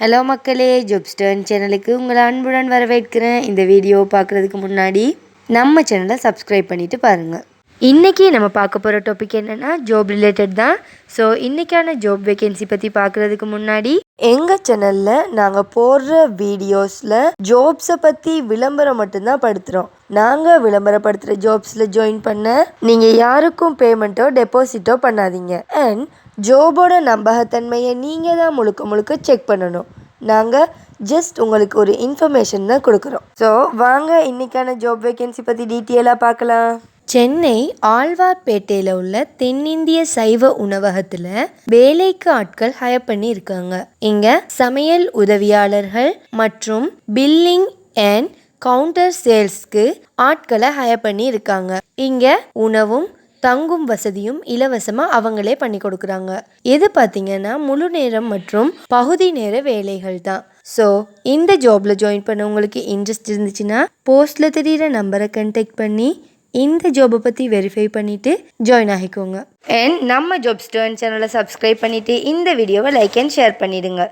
Hello மக்களே ஜொப்ஸ்டர்ன் சேனலுக்கு உங்களை அன்புடன் வரவேற்கிறேன். இந்த வீடியோ பார்க்குறதுக்கு முன்னாடி நம்ம சேனலை சப்ஸ்கிரைப் பண்ணிவிட்டு பாருங்கள் இன்றைக்கி நம்ம பார்க்க போகிற டாபிக் என்னென்னா ஜாப் ரிலேட்டட் தான். ஸோ இன்றைக்கான ஜாப் வேகன்சி பற்றி பார்க்குறதுக்கு முன்னாடி எங்கள் சேனலில் நாங்கள் போடுற வீடியோஸில் ஜாப்ஸை பற்றி விளம்பரம் மட்டும்தான் படுத்துகிறோம் நாங்கள் விளம்பரப்படுத்துகிற ஜாப்ஸில் ஜாயின் பண்ண நீங்கள் யாருக்கும் பேமெண்ட்டோ டெபாசிட்டோ பண்ணாதீங்க. அண்ட் ஜோபோட நம்பகத்தன்மையை நீங்கள் தான் முழுக்க முழுக்க செக் பண்ணணும். நாங்கள் ஜஸ்ட் உங்களுக்கு ஒரு இன்ஃபர்மேஷன் தான் கொடுக்குறோம். ஸோ வாங்க இன்னைக்கான ஜாப் வேகன்சி பற்றி டீட்டெயிலாக பார்க்கலாம். சென்னை ஆழ்வார்பேட்டையில் உள்ள தென்னிந்திய சைவ உணவகத்தில் வேலைக்கு ஆட்கள் ஹயர் பண்ணி இருக்காங்க இங்கே சமையல் உதவியாளர்கள் மற்றும் பில்லிங் அண்ட் கவுண்டர் சேல்ஸ்க்கு ஆட்களை ஹயர் பண்ணி இருக்காங்க இங்கே உணவும் தங்கும் வசதியும் இலவசமாக அவங்களே பண்ணி கொடுக்குறாங்க. எது பார்த்தீங்கன்னா முழு நேரம் மற்றும் பகுதி நேர வேலைகள் தான். ஸோ இந்த ஜாபில் ஜாயின் பண்ண உங்களுக்கு இன்ட்ரெஸ்ட் இருந்துச்சுன்னா போஸ்ட்டில் தெரியிற நம்பரை கண்டெக்ட் பண்ணி இந்த ஜாபை பற்றி வெரிஃபை பண்ணிவிட்டு ஜாயின் ஆகிக்கோங்க. அண்ட் நம்ம ஜாப் ஸ்டர்ன் சேனலை சப்ஸ்கிரைப் பண்ணிவிட்டு இந்த வீடியோவை லைக் அண்ட் ஷேர் பண்ணிவிடுங்க